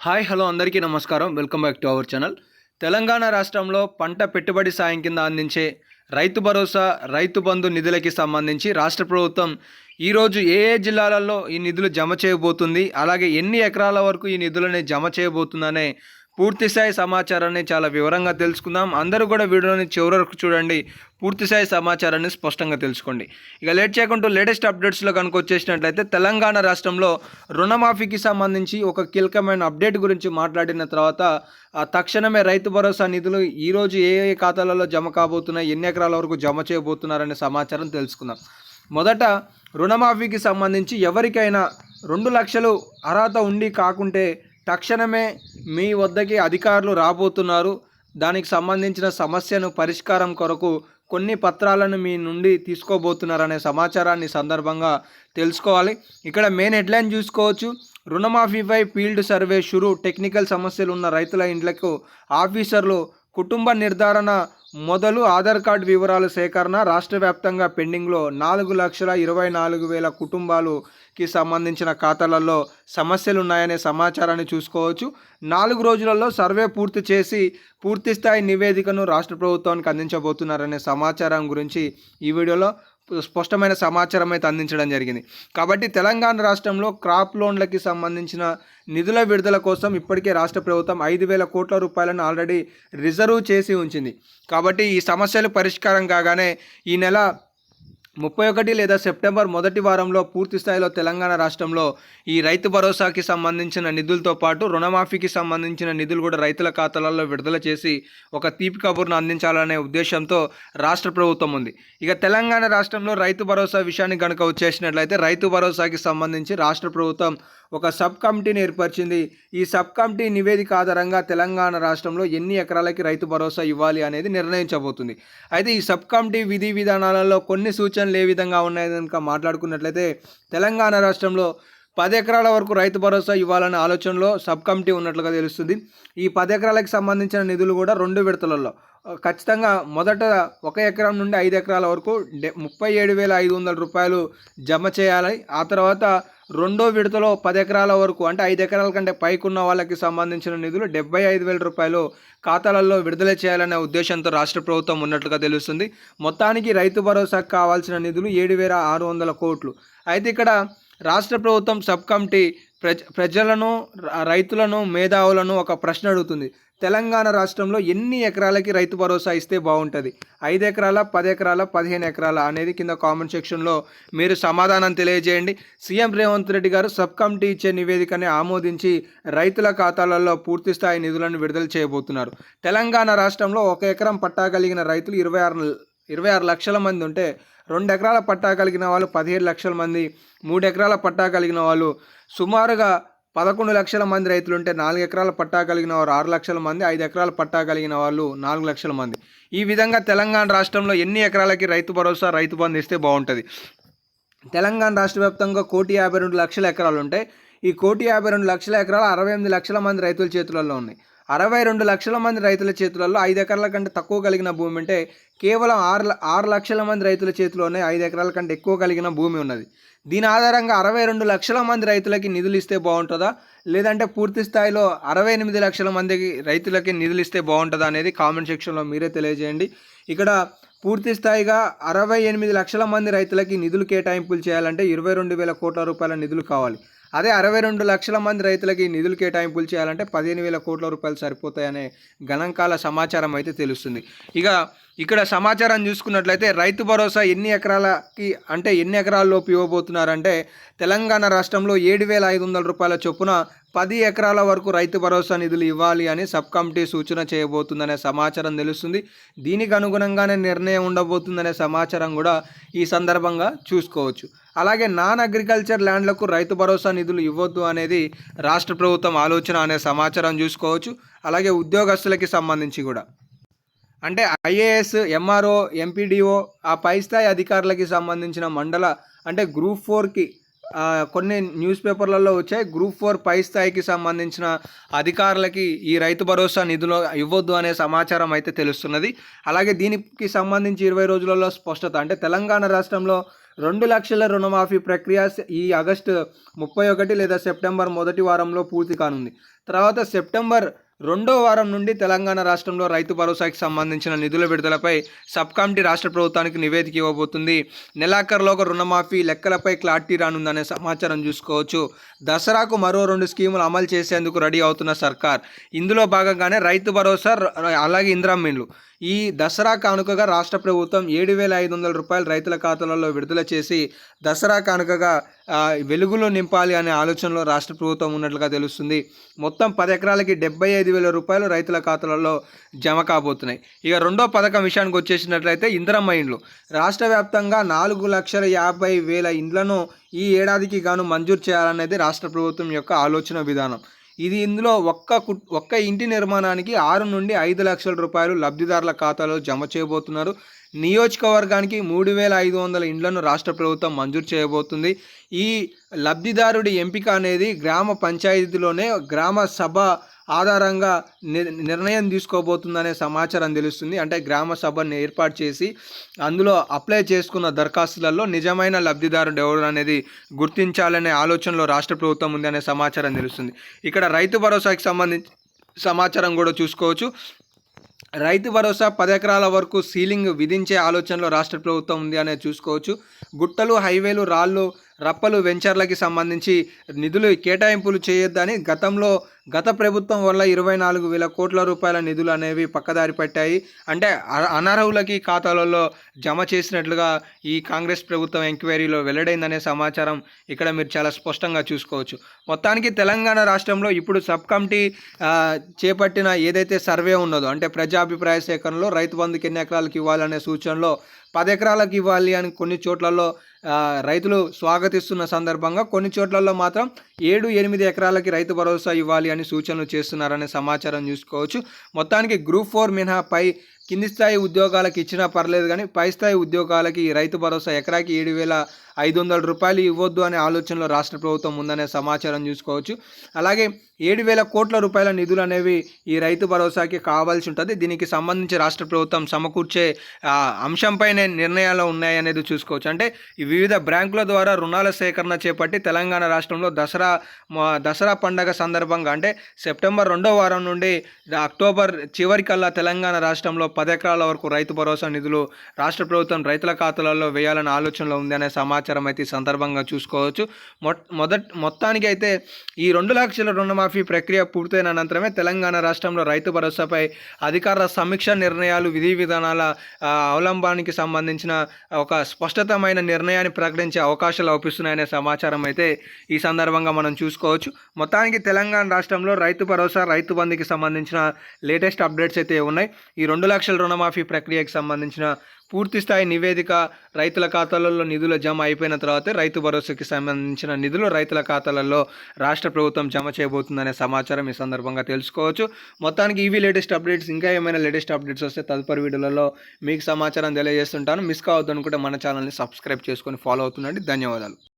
Hi hello అందరికీ నమస్కారం. Welcome back to our channel. Telangana రాష్ట్రంలో పంట పెట్టుబడి సాయం కింద అందించే రైతు భరోసా రైతు బంధు నిధులకి సంబంధించి రాష్ట్ర ప్రభుత్వం ఈరోజు ఏ ఏ జిల్లాలలో ఈ నిధులు జమ చేయబోతుంది అలాగే ఎన్ని ఎకరాల వరకు ఈ నిధులని జమ చేయబోతుందనే పూర్తిస్థాయి సమాచారాన్ని చాలా వివరంగా తెలుసుకుందాం. అందరూ కూడా వీడియోని చివరి వరకు చూడండి. పూర్తిస్థాయి సమాచారాన్ని స్పష్టంగా తెలుసుకోండి. ఇక లేట్ చేయకుండా లేటెస్ట్ అప్డేట్స్లో కనుక వచ్చేసినట్లయితే తెలంగాణ రాష్ట్రంలో రుణమాఫీకి సంబంధించి ఒక కీలకమైన అప్డేట్ గురించి మాట్లాడిన తర్వాత ఆ తక్షణమే రైతు భరోసా నిధులు ఈరోజు ఏ ఏ ఖాతాలలో జమ కాబోతున్నాయి ఎన్ని ఎకరాల వరకు జమ చేయబోతున్నారనే సమాచారం తెలుసుకుందాం. మొదట రుణమాఫీకి సంబంధించి ఎవరికైనా రెండు లక్షలు అర్హత ఉండి కాకుంటే తక్షణమే మీ వద్దకి అధికారులు రాబోతున్నారు. దానికి సంబంధించిన సమస్యను పరిష్కారం కొరకు కొన్ని పత్రాలను మీ నుండి తీసుకోబోతున్నారనే సమాచారాన్ని సందర్భంగా తెలుసుకోవాలి. ఇక్కడ మెయిన్ హెడ్లైన్ చూసుకోవచ్చు. రుణమాఫీపై ఫీల్డ్ సర్వే షురు టెక్నికల్ సమస్యలు ఉన్న రైతుల ఇండ్లకు ఆఫీసర్లు కుటుంబ నిర్ధారణ మొదలు ఆధార్ కార్డు వివరాల సేకరణ రాష్ట్ర వ్యాప్తంగా పెండింగ్లో నాలుగు లక్షల ఇరవై నాలుగు వేల కుటుంబాలుకి సంబంధించిన ఖాతాలలో సమస్యలు ఉన్నాయనే సమాచారాన్ని చూసుకోవచ్చు. నాలుగు రోజులలో సర్వే పూర్తి చేసి పూర్తిస్థాయి నివేదికను రాష్ట్ర ప్రభుత్వానికి అందించబోతున్నారనే సమాచారం గురించి ఈ వీడియోలో స్పష్టమైన సమాచారం అయితే అందించడం జరిగింది. కాబట్టి తెలంగాణ రాష్ట్రంలో క్రాప్ లోన్లకి సంబంధించిన నిధుల విడుదల కోసం ఇప్పటికే రాష్ట్ర ప్రభుత్వం ఐదు వేల కోట్ల రూపాయలను ఆల్రెడీ రిజర్వ్ చేసి ఉంచింది. కాబట్టి ఈ సమస్యలు పరిష్కారం కాగానే ఈ నెల ముప్పై ఒకటి లేదా సెప్టెంబర్ మొదటి వారంలో పూర్తి స్థాయిలో తెలంగాణ రాష్ట్రంలో ఈ రైతు భరోసాకి సంబంధించిన నిధులతో పాటు రుణమాఫీకి సంబంధించిన నిధులు కూడా రైతుల ఖాతాలలో విడుదల చేసి ఒక తీపి కబుర్ను అందించాలనే ఉద్దేశంతో రాష్ట్ర ప్రభుత్వం ఉంది. ఇక తెలంగాణ రాష్ట్రంలో రైతు భరోసా విషయాన్ని కనుక వచ్చేసినట్లయితే రైతు భరోసాకి సంబంధించి రాష్ట్ర ప్రభుత్వం ఒక సబ్ కమిటీని ఏర్పరిచింది. ఈ సబ్ కమిటీ నివేదిక ఆధారంగా తెలంగాణ రాష్ట్రంలో ఎన్ని ఎకరాలకి రైతు భరోసా ఇవ్వాలి అనేది నిర్ణయించబోతుంది. అయితే ఈ సబ్ కమిటీ విధి విధానాలలో కొన్ని సూచనలు ఏ విధంగా ఉన్నాయని కనుక మాట్లాడుకున్నట్లయితే తెలంగాణ రాష్ట్రంలో పది ఎకరాల వరకు రైతు భరోసా ఇవ్వాలనే ఆలోచనలో సబ్ కమిటీ ఉన్నట్లుగా తెలుస్తుంది. ఈ పది ఎకరాలకు సంబంధించిన నిధులు కూడా రెండు విడతలలో. ఖచ్చితంగా మొదట ఒక ఎకరం నుండి ఐదు ఎకరాల వరకు డె ముప్పై ఏడు వేల ఐదు వందల రూపాయలు జమ చేయాలి. ఆ తర్వాత రెండో విడతలో పది ఎకరాల వరకు అంటే ఐదు ఎకరాల కంటే పైకున్న వాళ్ళకి సంబంధించిన నిధులు డెబ్బై ఐదు వేల రూపాయలు ఖాతాలలో విడుదల చేయాలనే ఉద్దేశంతో రాష్ట్ర ప్రభుత్వం ఉన్నట్లుగా తెలుస్తుంది. మొత్తానికి రైతు భరోసాకు కావాల్సిన నిధులు ఏడు వేల ఆరు వందల కోట్లు. అయితే ఇక్కడ రాష్ట్ర ప్రభుత్వం సబ్ కమిటీ ప్రజ ప్రజలను రైతులను మేధావులను ఒక ప్రశ్న అడుగుతుంది. తెలంగాణ రాష్ట్రంలో ఎన్ని ఎకరాలకి రైతు భరోసా ఇస్తే బాగుంటుంది? ఐదు ఎకరాల పది ఎకరాల పదిహేను ఎకరాల అనేది కింద కామెంట్ సెక్షన్లో మీరు సమాధానం తెలియజేయండి. సీఎం రేవంత్ రెడ్డి గారు సబ్ కమిటీ ఇచ్చే నివేదికని ఆమోదించి రైతుల ఖాతాలలో పూర్తి స్థాయి నిధులను విడుదల చేయబోతున్నారు. తెలంగాణ రాష్ట్రంలో ఒక ఎకరం పట్టా కలిగిన రైతులు ఇరవై ఆరు ఇరవై ఆరు లక్షల మంది ఉంటే రెండు ఎకరాల పట్టా కలిగిన వాళ్ళు పదిహేడు లక్షల మంది మూడు ఎకరాల పట్టా కలిగిన వాళ్ళు సుమారుగా పదకొండు లక్షల మంది రైతులు ఉంటే నాలుగు ఎకరాల పట్టా కలిగిన వారు ఆరు లక్షల మంది ఐదు ఎకరాల పట్టా కలిగిన వాళ్ళు నాలుగు లక్షల మంది. ఈ విధంగా తెలంగాణ రాష్ట్రంలో ఎన్ని ఎకరాలకి రైతు భరోసా రైతు బంధు ఇస్తే బాగుంటుంది? తెలంగాణ రాష్ట్ర వ్యాప్తంగా కోటి యాభై రెండు లక్షల ఎకరాలు ఉంటాయి ఈ కోటి యాభై రెండు లక్షల ఎకరాలు అరవై ఎనిమిది లక్షల మంది రైతుల చేతులలో ఉన్నాయి. అరవై రెండు లక్షల మంది రైతుల చేతులలో ఐదు ఎకరాల కంటే తక్కువ కలిగిన భూమి అంటే కేవలం ఆరు ఆరు లక్షల మంది రైతుల చేతిలోనే ఐదు ఎకరాల కంటే ఎక్కువ కలిగిన భూమి ఉన్నది. దీని ఆధారంగా అరవై రెండు లక్షల మంది రైతులకి నిధులు ఇస్తే బాగుంటుందా? లేదంటే పూర్తి స్థాయిలో అరవై ఎనిమిది లక్షల మందికి రైతులకి నిధులు ఇస్తే బాగుంటుందా అనేది కామెంట్ సెక్షన్లో మీరే తెలియజేయండి. ఇక్కడ పూర్తి స్థాయిగా అరవై ఎనిమిది లక్షల మంది రైతులకి నిధులు కేటాయింపులు చేయాలంటే ఇరవై రెండు వేల కోట్ల రూపాయల నిధులు కావాలి. అదే అరవై రెండు లక్షల మంది రైతులకి నిధులు కేటాయింపులు చేయాలంటే పదిహేను వేల కోట్ల రూపాయలు సరిపోతాయనే గణాంకాల సమాచారం అయితే తెలుస్తుంది. ఇక ఇక్కడ సమాచారం చూసుకున్నట్లయితే రైతు భరోసా ఎన్ని ఎకరాలకి అంటే ఎన్ని ఎకరాల్లోపు ఇవ్వబోతున్నారంటే తెలంగాణ రాష్ట్రంలో ఏడు వేల ఐదు వందల రూపాయల చొప్పున పది ఎకరాల వరకు రైతు భరోసా నిధులు ఇవ్వాలి అని సబ్ కమిటీ సూచన చేయబోతుందనే సమాచారం తెలుస్తుంది. దీనికి అనుగుణంగానే నిర్ణయం ఉండబోతుందనే సమాచారం కూడా ఈ సందర్భంగా చూసుకోవచ్చు. అలాగే నాన్ అగ్రికల్చర్ ల్యాండ్లకు రైతు భరోసా నిధులు ఇవ్వద్దు అనేది రాష్ట్ర ప్రభుత్వం ఆలోచన అనే సమాచారం చూసుకోవచ్చు. అలాగే ఉద్యోగస్తులకి సంబంధించి కూడా. అంటే ఐఏఎస్ ఎంఆర్ఓ ఎంపీడీఓ ఆ పై స్థాయి అధికారులకి సంబంధించిన మండల అంటే గ్రూప్ ఫోర్కి కొన్ని న్యూస్ పేపర్లలో వచ్చాయి. గ్రూప్ ఫోర్ పై స్థాయికి సంబంధించిన అధికారులకి ఈ రైతు భరోసా నిధులు ఇవ్వద్దు అనే సమాచారం అయితే తెలుస్తున్నది. అలాగే దీనికి సంబంధించి ఇరవై రోజులలో స్పష్టత అంటే తెలంగాణ రాష్ట్రంలో రెండు లక్షల రుణమాఫీ ప్రక్రియ ఈ ఆగస్టు ముప్పై ఒకటి లేదా సెప్టెంబర్ మొదటి వారంలో పూర్తి కానుంది. తర్వాత సెప్టెంబర్ రెండో వారం నుండి తెలంగాణ రాష్ట్రంలో రైతు భరోసాకి సంబంధించిన నిధుల విడుదలపై సబ్ కమిటీ రాష్ట్ర ప్రభుత్వానికి నివేదిక ఇవ్వబోతుంది. నెలాఖరులోగా రుణమాఫీ లెక్కలపై క్లారిటీ రానుందనే సమాచారం చూసుకోవచ్చు. దసరాకు మరో రెండు స్కీములు అమలు చేసేందుకు రెడీ అవుతున్న సర్కార్. ఇందులో భాగంగానే రైతు భరోసా అలాగే అలాగే ఇందిరామిన్లు ఈ దసరా కానుకగా రాష్ట్ర ప్రభుత్వం ఏడు వేల ఐదు వందల రూపాయలు రైతుల ఖాతాలలో విడుదల చేసి దసరా కానుకగా వెలుగులో నింపాలి అనే ఆలోచనలో రాష్ట్ర ప్రభుత్వం ఉన్నట్లుగా తెలుస్తుంది. మొత్తం పది ఎకరాలకి డెబ్బై ఐదు వేల రూపాయలు రైతుల ఖాతాలలో జమ కాబోతున్నాయి. ఇక రెండో పథకం విషయానికి వచ్చేసినట్లయితే ఇందిరమ్మ ఇండ్లు. రాష్ట్ర వ్యాప్తంగా నాలుగు లక్షల యాభై వేల ఇండ్లను ఈ ఏడాదికి గాను మంజూరు చేయాలనేది రాష్ట్ర ప్రభుత్వం యొక్క ఆలోచన విధానం. ఇది ఇందులో ఒక్క కు ఒక్క ఇంటి నిర్మాణానికి ఆరు నుండి ఐదు లక్షల రూపాయలు లబ్ధిదారుల ఖాతాలో జమ చేయబోతున్నారు. నియోజకవర్గానికి మూడు వేల ఐదు వందల ఇండ్లను రాష్ట్ర ప్రభుత్వం మంజూరు చేయబోతుంది. ఈ లబ్ధిదారుడి ఎంపిక అనేది గ్రామ పంచాయతీలోనే గ్రామ సభ ఆధారంగా నిర్ణయం తీసుకోబోతుందనే సమాచారం తెలుస్తుంది. అంటే గ్రామ సభను ఏర్పాటు చేసి అందులో అప్లై చేసుకున్న దరఖాస్తులలో నిజమైన లబ్ధిదారుడు ఎవరు అనేది గుర్తించాలనే ఆలోచనలో రాష్ట్ర ప్రభుత్వం ఉంది అనే సమాచారం తెలుస్తుంది. ఇక్కడ రైతు భరోసాకి సంబంధించి సమాచారం కూడా చూసుకోవచ్చు. రైతు భరోసా పది ఎకరాల వరకు సీలింగ్ విధించే ఆలోచనలో రాష్ట్ర ప్రభుత్వం ఉంది అనేది చూసుకోవచ్చు. గుట్టలు హైవేలు రాళ్ళు రప్పలు వెంచర్లకి సంబంధించి నిధులు కేటాయింపులు చేయొద్దని గతంలో గత ప్రభుత్వం వల్ల ఇరవై నాలుగు వేల కోట్ల రూపాయల నిధులు అనేవి పక్కదారి పట్టాయి. అంటే అనర్హులకి ఖాతాలలో జమ చేసినట్లుగా ఈ కాంగ్రెస్ ప్రభుత్వం ఎంక్వైరీలో వెల్లడైందనే సమాచారం ఇక్కడ మీరు చాలా స్పష్టంగా చూసుకోవచ్చు. మొత్తానికి తెలంగాణ రాష్ట్రంలో ఇప్పుడు సబ్ కమిటీ చేపట్టిన ఏదైతే సర్వే ఉన్నదో అంటే ప్రజాభిప్రాయ సేకరణలో రైతు బంధుకి ఎన్ని ఎకరాలకు ఇవ్వాలనే సూచనలో పది ఎకరాలకు ఇవ్వాలి అని కొన్ని చోట్లలో రైతులు స్వాగతిస్తున్న సందర్భంగా కొన్ని చోట్లలో మాత్రం ఏడు ఎనిమిది ఎకరాలకి రైతు భరోసా ఇవ్వాలి అని సూచనలు చేస్తున్నారనే సమాచారం చూసుకోవచ్చు. మొత్తానికి గ్రూప్ ఫోర్ మినహా పై కింది స్థాయి ఉద్యోగాలకు ఇచ్చినా పర్లేదు కానీ పై స్థాయి ఉద్యోగాలకి రైతు భరోసా ఎకరాకి ఏడు వేల ఐదు వందల రూపాయలు ఇవ్వద్దు అనే ఆలోచనలో రాష్ట్ర ప్రభుత్వం ఉందనే సమాచారం చూసుకోవచ్చు. అలాగే ఏడు వేల కోట్ల రూపాయల నిధులు అనేవి ఈ రైతు భరోసాకి కావాల్సి ఉంటుంది. దీనికి సంబంధించి రాష్ట్ర ప్రభుత్వం సమకూర్చే అంశంపైనే నిర్ణయాలు ఉన్నాయనేది చూసుకోవచ్చు. అంటే ఈ వివిధ బ్యాంకుల ద్వారా రుణాల సేకరణ చేపట్టి తెలంగాణ రాష్ట్రంలో దసరా దసరా పండగ సందర్భంగా అంటే సెప్టెంబర్ రెండో వారం నుండి అక్టోబర్ చివరికల్లా తెలంగాణ రాష్ట్రంలో పది ఎకరాల వరకు రైతు భరోసా నిధులు రాష్ట్ర ప్రభుత్వం రైతుల ఖాతాలలో వేయాలనే ఆలోచనలో ఉందనే సమాచారం సమాచారం అయితే ఈ సందర్భంగా చూసుకోవచ్చు. మొదట్ మొత్తానికి అయితే ఈ రెండు లక్షల రుణమాఫీ ప్రక్రియ పూర్తయిన అనంతరమే తెలంగాణ రాష్ట్రంలో రైతు భరోసాపై అధికార సమీక్ష నిర్ణయాలు విధి విధానాల అవలంబానికి సంబంధించిన ఒక స్పష్టతమైన నిర్ణయాన్ని ప్రకటించే అవకాశాలు అవుపిస్తున్నాయనే సమాచారం అయితే ఈ సందర్భంగా మనం చూసుకోవచ్చు. మొత్తానికి తెలంగాణ రాష్ట్రంలో రైతు భరోసా రైతు బంధుకి సంబంధించిన లేటెస్ట్ అప్డేట్స్ అయితే ఉన్నాయి. ఈ రెండు లక్షల రుణమాఫీ ప్రక్రియకి సంబంధించిన పూర్తి స్థాయి నివేదిక రైతుల ఖాతాలలో నిధులు జమ అయిపోయిన తర్వాత రైతు భరోసాకి సంబంధించిన నిధులు రైతుల ఖాతాలలో రాష్ట్ర ప్రభుత్వం జమ చేయబోతుందనే సమాచారం ఈ సందర్భంగా తెలుసుకోవచ్చు. మొత్తానికి ఇవి లేటెస్ట్ అప్డేట్స్. ఇంకా ఏమైనా లేటెస్ట్ అప్డేట్స్ వస్తే తదుపరి వీడియోలలో మీకు సమాచారం తెలియజేస్తుంటాను. మిస్ కావద్దు అనుకుంటే మన ఛానల్ని సబ్స్క్రైబ్ చేసుకొని ఫాలో అవుతుండండి. ధన్యవాదాలు.